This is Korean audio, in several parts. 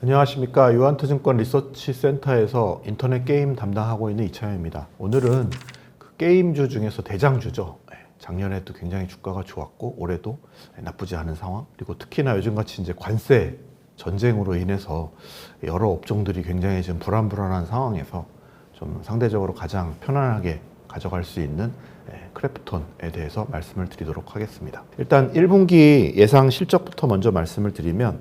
안녕하십니까 유한투증권 리서치 센터에서 인터넷 게임 담당하고 있는 이창현입니다. 오늘은 그 게임주 중에서 대장주죠. 네, 작년에 도 굉장히 주가가 좋았고 올해도 나쁘지 않은 상황. 그리고 특히나 요즘같이 이제 관세 전쟁으로 인해서 여러 업종들이 굉장히 지금 불안불안한 상황에서 좀 상대적으로 가장 편안하게 가져갈 수 있는 예, 크래프톤에 대해서 말씀을 드리도록 하겠습니다. 일단 1분기 예상 실적부터 먼저 말씀을 드리면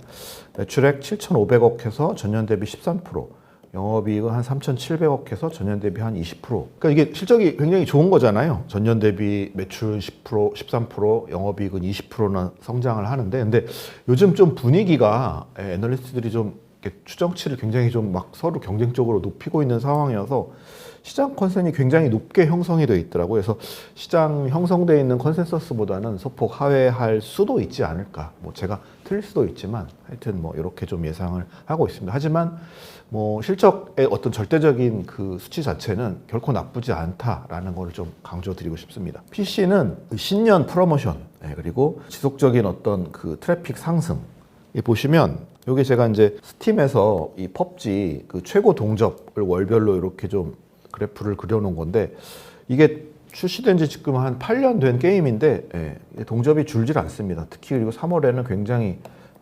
매출액 7,500억 해서 전년 대비 13%, 영업이익은 한 3,700억 해서 전년 대비 한 20%. 그러니까 이게 실적이 굉장히 좋은 거잖아요. 전년 대비 매출 10%, 13%, 영업이익은 20%나 성장을 하는데 근데 요즘 좀 분위기가 예, 애널리스트들이 좀 추정치를 굉장히 좀 막 서로 경쟁적으로 높이고 있는 상황이어서 시장 컨센이 굉장히 높게 형성이 되어 있더라고요. 그래서 시장 형성되어 있는 컨센서스보다는 소폭 하회할 수도 있지 않을까. 뭐 제가 틀릴 수도 있지만 하여튼 뭐 이렇게 좀 예상을 하고 있습니다. 하지만 뭐 실적의 어떤 절대적인 그 수치 자체는 결코 나쁘지 않다라는 걸좀 강조드리고 싶습니다. PC는 신년 프로모션 네, 그리고 지속적인 어떤 그 트래픽 상승 이 보시면 여기 제가 이제 스팀에서 이 펍지 그 최고 동접을 월별로 이렇게 좀 그래프를 그려놓은 건데 이게 출시된 지 지금 한 8년 된 게임인데 예, 동접이 줄질 않습니다. 특히 그리고 3월에는 굉장히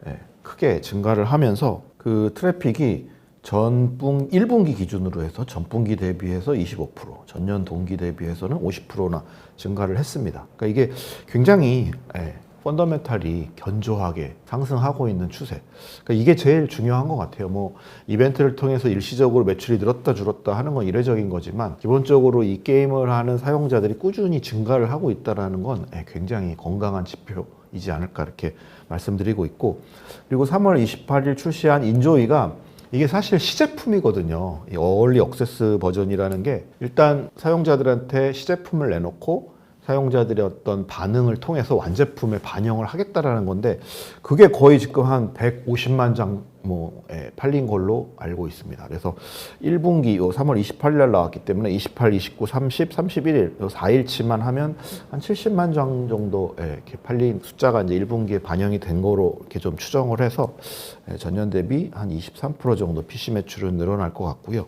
예, 크게 증가를 하면서 그 트래픽이 전분 1분기 기준으로 해서 전분기 대비해서 25%, 전년 동기 대비해서는 50%나 증가를 했습니다. 그러니까 이게 굉장히 예, 펀더멘탈이 견조하게 상승하고 있는 추세. 그러니까 이게 제일 중요한 것 같아요. 뭐 이벤트를 통해서 일시적으로 매출이 늘었다 줄었다 하는 건 이례적인 거지만 기본적으로 이 게임을 하는 사용자들이 꾸준히 증가를 하고 있다라는 건 예, 굉장히 건강한 지표 이지 않을까 이렇게 말씀드리고 있고 그리고 3월 28일 출시한 인조이가 이게 사실 시제품이거든요. 이 어얼리 억세스 버전이라는 게 일단 사용자들한테 시제품을 내놓고 사용자들의 어떤 반응을 통해서 완제품에 반영을 하겠다라는 건데 그게 거의 지금 한 150만 장뭐 예, 팔린 걸로 알고 있습니다. 그래서 1분기 요 3월 28일 날 나왔기 때문에 28, 29, 30, 31일 요 4일치만 하면 한 70만 장 정도 예, 이렇게 팔린 숫자가 이제 1분기에 반영이 된 거로 이렇게 좀 추정을 해서 예, 전년 대비 한 23% 정도 PC 매출은 늘어날 것 같고요.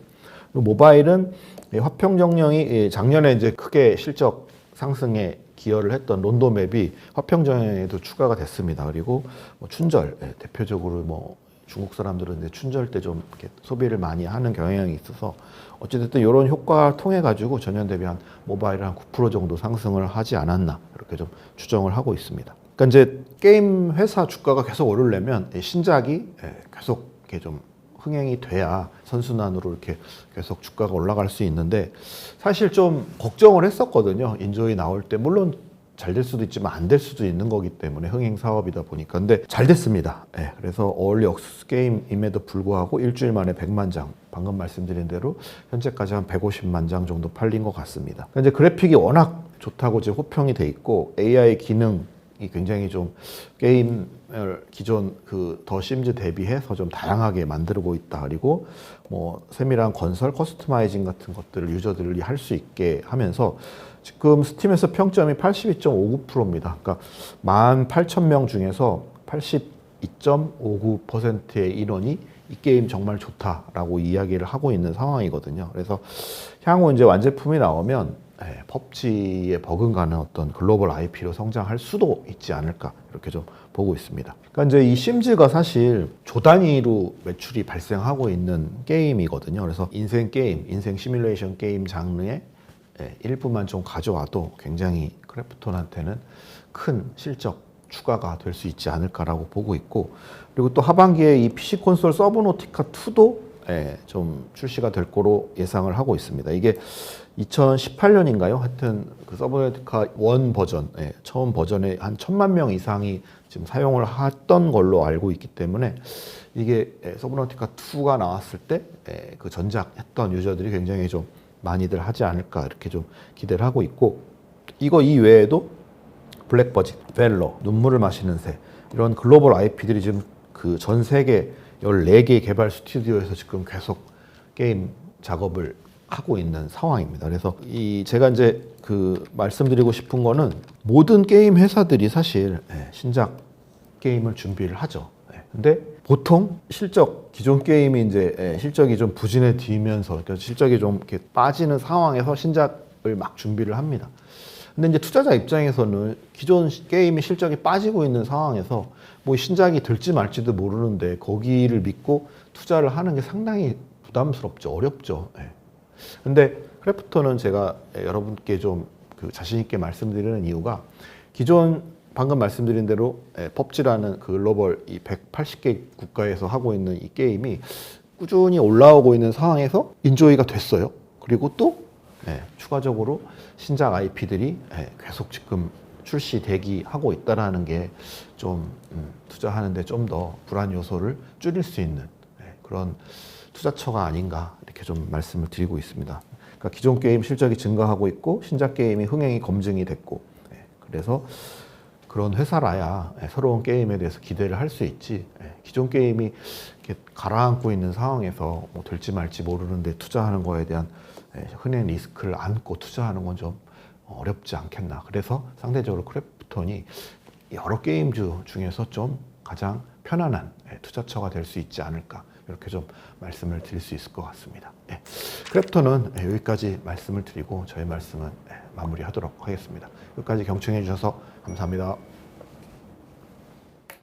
모바일은 예, 화평 정령이 예, 작년에 이제 크게 실적 상승에 기여를 했던 론도맵이 화평정에도 추가가 됐습니다. 그리고 뭐 춘절 예, 대표적으로 뭐 중국 사람들은 이제 춘절 때 좀 소비를 많이 하는 경향이 있어서 어찌됐든 이런 효과 통해 가지고 전년 대비 한 모바일 한9% 정도 상승을 하지 않았나 이렇게 좀 추정을 하고 있습니다. 그러니까 이제 게임 회사 주가가 계속 오르려면 이 신작이 예, 계속 이렇게 좀 흥행이 돼야 선순환으로 이렇게 계속 주가가 올라갈 수 있는데 사실 좀 걱정을 했었거든요. 인조이 나올 때 물론 잘 될 수도 있지만 안 될 수도 있는 거기 때문에 흥행 사업이다 보니까 근데 잘 됐습니다. 예, 그래서 어울리 억스 게임임에도 불구하고 일주일 만에 100만 장 방금 말씀드린 대로 현재까지 한 150만 장 정도 팔린 것 같습니다. 이제 그래픽이 워낙 좋다고 지금 호평이 돼 있고 AI 기능 이 굉장히 좀 게임을 기존 그 더 심즈 대비해서 좀 다양하게 만들고 있다. 그리고 뭐 세밀한 건설 커스터마이징 같은 것들을 유저들이 할 수 있게 하면서 지금 스팀에서 평점이 82.59%입니다. 그러니까 18,000명 중에서 82.59%의 인원이 이 게임 정말 좋다라고 이야기를 하고 있는 상황이거든요. 그래서 향후 이제 완제품이 나오면 예, 펍지에 버금가는 어떤 글로벌 IP로 성장할 수도 있지 않을까 이렇게 좀 보고 있습니다. 그러니까 이제 이 심즈가 사실 조 단위로 매출이 발생하고 있는 게임이거든요. 그래서 인생 게임, 인생 시뮬레이션 게임 장르의 예, 일부만 좀 가져와도 굉장히 크래프톤한테는 큰 실적 추가가 될 수 있지 않을까라고 보고 있고 그리고 또 하반기에 이 PC 콘솔 서브노티카 2도 예, 좀 출시가 될 거로 예상을 하고 있습니다. 이게 2018년인가요? 하여튼 그 서브네티카 원 버전, 예, 처음 버전에 한 천만 명 이상이 지금 사용을 했던 걸로 알고 있기 때문에 이게 예, 서브네티카 2가 나왔을 때 그 전작 했던 유저들이 굉장히 좀 많이들 하지 않을까 이렇게 좀 기대를 하고 있고 이거 이외에도 블랙버짓, 벨러, 눈물을 마시는 새 이런 글로벌 IP들이 지금 그 전 세계 14개 개발 스튜디오에서 지금 계속 게임 작업을 하고 있는 상황입니다. 그래서 이 제가 이제 그 말씀드리고 싶은 거는 모든 게임 회사들이 사실 예, 신작 게임을 준비를 하죠. 예. 근데 보통 실적 기존 게임이 이제 예, 실적이 좀 부진해지면서 그러니까 실적이 좀 이렇게 빠지는 상황에서 신작을 막 준비를 합니다. 근데 이제 투자자 입장에서는 기존 시- 게임이 실적이 빠지고 있는 상황에서 뭐 신작이 될지 말지도 모르는데 거기를 믿고 투자를 하는 게 상당히 부담스럽죠. 어렵죠. 예. 근데 크래프톤은 제가 여러분께 좀 그 자신 있게 말씀드리는 이유가 기존 방금 말씀드린 대로 예, 펍지라는 그 글로벌 이 180개 국가에서 하고 있는 이 게임이 꾸준히 올라오고 있는 상황에서 인조이가 됐어요. 그리고 또 예, 추가적으로 신작 IP들이 예, 계속 지금 출시 대기하고 있다라는 게좀 음, 투자하는데 좀 더 불안 요소를 줄일 수 있는 예, 그런 투자처가 아닌가 이렇게 좀 말씀을 드리고 있습니다. 그러니까 기존 게임 실적이 증가하고 있고 신작 게임이 흥행이 검증이 됐고 예, 그래서 그런 회사라야 예, 새로운 게임에 대해서 기대를 할 수 있지 예, 기존 게임이 가라앉고 있는 상황에서 뭐 될지 말지 모르는데 투자하는 거에 대한 예, 흔한 리스크를 안고 투자하는 건 좀 어렵지 않겠나 그래서 상대적으로 크래프톤이 여러 게임주 중에서 좀 가장 편안한 예, 투자처가 될 수 있지 않을까 이렇게 좀 말씀을 드릴 수 있을 것 같습니다. 예. 크래프톤은 예, 여기까지 말씀을 드리고 저희 말씀은 예, 마무리하도록 하겠습니다. 여기까지 경청해 주셔서 감사합니다.